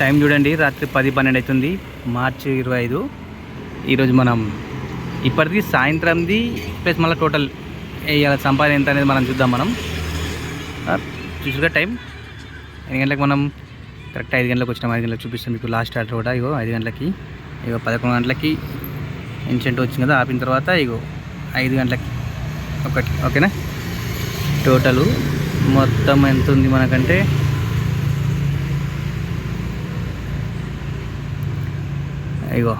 Time చూడండి రాత్రి పది పన్నెండు అవుతుంది మార్చి ఇరవై ఐదు. ఈరోజు మనం ఇప్పటిది సాయంత్రంది ప్లస్ మళ్ళీ టోటల్ ఇవాళ సంపాదన ఎంత అనేది మనం చూద్దాం మనం. చూసుకుంటే చూసుగా టైం. ఎన్ని గంటలకు మనం కరెక్ట్ ఐదు గంటలకు వచ్చినాం ఐదు గంటలకు చూపిస్తాం మీకు లాస్ట్ ఆర్డర్ కూడా ఇగో ఐదు గంటలకి ఇగో పదకొండు గంటలకి ఇన్సెంట్ వచ్చింది కదా ఆపిన తర్వాత ఇగో ఐదు గంటలకి ఒకటి ఓకేనా? టోటలు మొత్తం ఎంత ఉంది మనకంటే ఇగో.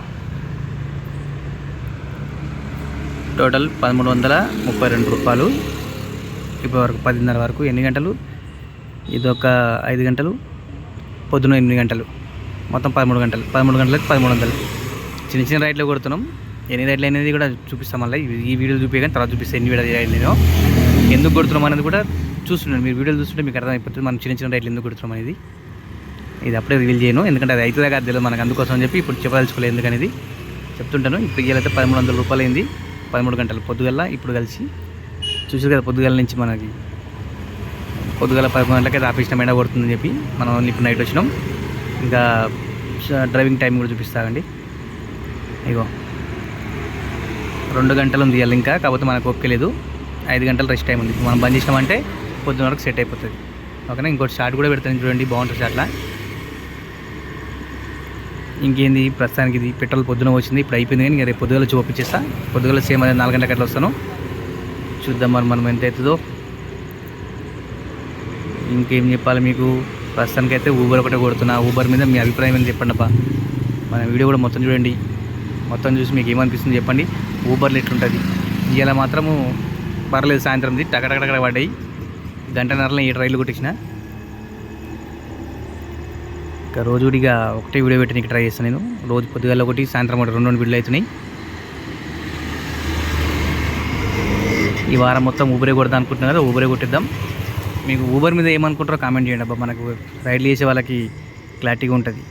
టోటల్ పదమూడు వందల ముప్పై రెండు రూపాయలు. ఇప్పటి వరకు పదిన్నర వరకు ఎన్ని గంటలు? ఇది ఒక ఐదు గంటలు. పొద్దున ఎనిమిది గంటలు. మొత్తం పదమూడు గంటలు. పదమూడు గంటలకు పదమూడు వందలు. చిన్న చిన్న రైట్లు కొడుతున్నాం. ఎన్ని రైట్లు అనేది కూడా చూపిస్తాం మళ్ళీ. ఈ వీడియో చూపించగానే తర్వాత చూపిస్తాను ఎన్ని వీడియో నేను ఎందుకు కొడుతున్నాం అనేది కూడా చూస్తున్నాను మీరు వీడియోలు చూస్తుంటే మీకు అర్థమైపోతుంది. మనం చిన్న చిన్న రైట్లు ఎందుకు కొడుతున్నాం అనేది. ఇది అప్పుడే రివీల్ చేయను. ఎందుకంటే అది అవుతుందా కాదు తెలియదు మనకు అందుకోసం అని చెప్పి ఇప్పుడు చెప్పదలుచుకోలేదు ఎందుకనేది చెప్తుంటాను. ఇప్పుడు ఇవాళైతే పదమూడు వందల రూపాయలు అయింది పదమూడు గంటలు పొద్దుగల ఇప్పుడు కలిసి చూసారు కదా పొద్దుగల నుంచి మనకి. పొద్దుగల పదకొండు గంటలకి అయితే ఆఫీస్ టైం ఎండ కొడుతుందని చెప్పి మనం ఓన్లీ ఇప్పుడు నైట్ వచ్చినాం. ఇంకా డ్రైవింగ్ టైం కూడా చూపిస్తామండి ఇగో. రెండు గంటలు ఉంది ఇవాళ ఇంకా కాకపోతే మనకు ఓపిక లేదు. ఐదు గంటలు రెస్ట్ టైం ఉంది. మనం బంద్ చేసినామంటే పొద్దున్న వరకు సెట్ అయిపోతుంది. ఓకేనా? ఇంకోటి షార్ట్ కూడా పెడతాను చూడండి బాగుంటుంది షార్ట్లా. ఇంకేంది? ప్రస్తుతానికి ఇది పెట్రోల్ పొద్దున వచ్చింది. ఇప్పుడు అయిపోయింది కానీ ఇంకా రేపు పొద్దుగల చూపించేస్తా పొద్దుగల సేమ్ అదే నాలుగు గంటలకు అట్లా వస్తాను. చూద్దాం మరి మనం ఎంత అవుతుందో. ఇంకేం చెప్పాలి మీకు? ప్రస్తుతానికి అయితే ఊబర్ ఒకటే కొడుతున్నా. ఊబర్ మీద మీ అభిప్రాయం ఏంటి చెప్పండి అబ్బా. మన వీడియో కూడా మొత్తం చూడండి. మొత్తం చూసి మీకు ఏమనిపిస్తుంది చెప్పండి. ఊబర్లు ఎట్లుంటుంది? ఇవాళ మాత్రము పర్లేదు సాయంత్రంది టకటకటక పడ్డాయి. గంటన్నరలో ఈ రైలు కొట్టించిన. ఇక రోజు విడిగా ఒకటే వీడియో పెట్టడానికి ట్రై చేస్తాను నేను. రోజు పొద్దుగాల ఒకటి సాయంత్రం ఒకటి రెండు రెండు వీడియోలు అవుతున్నాయి. ఈ వారం మొత్తం ఊబరే కొడదాం అనుకుంటున్నాను కదా ఊబరే కొట్టిద్దాం. మీకు ఊబర్ మీద ఏమనుకుంటారో కామెంట్ చేయండి అబ్బా. మనకు రైడ్లు చేసే వాళ్ళకి క్లారిటీగా ఉంటుంది.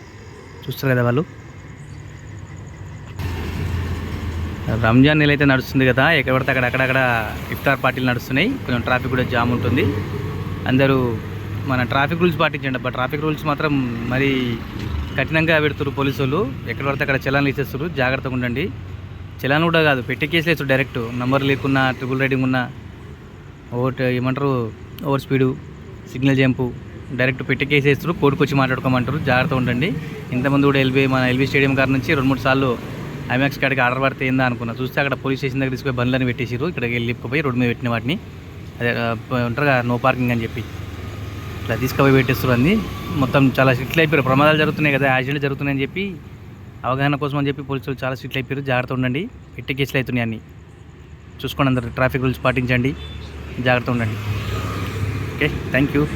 చూస్తారు కదా వాళ్ళు. రంజాన్ నెల అయితే నడుస్తుంది కదా ఎక్కడ పడితే అక్కడ అక్కడక్కడ ఇఫ్తార్ పార్టీలు నడుస్తున్నాయి. కొంచెం ట్రాఫిక్ కూడా జామ్ ఉంటుంది. అందరూ మన ట్రాఫిక్ రూల్స్ పాటించండి. అబ్బా ట్రాఫిక్ రూల్స్ మాత్రం మరి కఠినంగా పెడుతున్నారు పోలీసు వాళ్ళు ఎక్కడ పడితే అక్కడ చలాన్లు ఇచ్చేస్తారు జాగ్రత్తగా ఉండండి. చలాన్ కూడా కాదు పెట్టి కేసులు వేస్తారు డైరెక్ట్. నంబర్ లేకున్నా ట్రిపుల్ రైడింగ్ ఉన్నా ఓవర్ ఏమంటారు over speed signal jump direct పెట్టి కేసు వేస్తారు కోర్టుకు వచ్చి మాట్లాడుకోమంటారు. జాగ్రత్తగా ఉండండి. ఇంతమంది కూడా ఎల్బీ మన ఎల్బీ స్టేడియం కాడ నుంచి రెండు మూడు సార్లు ఐమాక్స్ కాడికి ఆర్డర్ పడితే ఏందా అనుకున్నా. చూస్తే అక్కడ పోలీస్ స్టేషన్ దగ్గర తీసుకుపోయి బండ్లని పెట్టేసారు ఇక్కడికి వెళ్ళిపోయి రోడ్డు మీద పెట్టిన వాటిని. అదే ఉంటారు నో పార్కింగ్ అని చెప్పి. ఇట్లా తీసుకుపోయి పెట్టేస్తారు అన్ని. మొత్తం చాలా స్ట్రిక్ట్ అయిపోయారు. ప్రమాదాలు జరుగుతున్నాయి కదా యాక్సిడెంట్ జరుగుతున్నాయని చెప్పి అవగాహన కోసం అని చెప్పి పోలీసులు చాలా స్ట్రిక్ట్ అయిపోయారు. జాగ్రత్త ఉండండి. ఎట్టి కేసులు అవుతున్నాయి అన్ని. చూసుకోండి అందరు. ట్రాఫిక్ రూల్స్ పాటించండి. జాగ్రత్త ఉండండి. Okay thank you.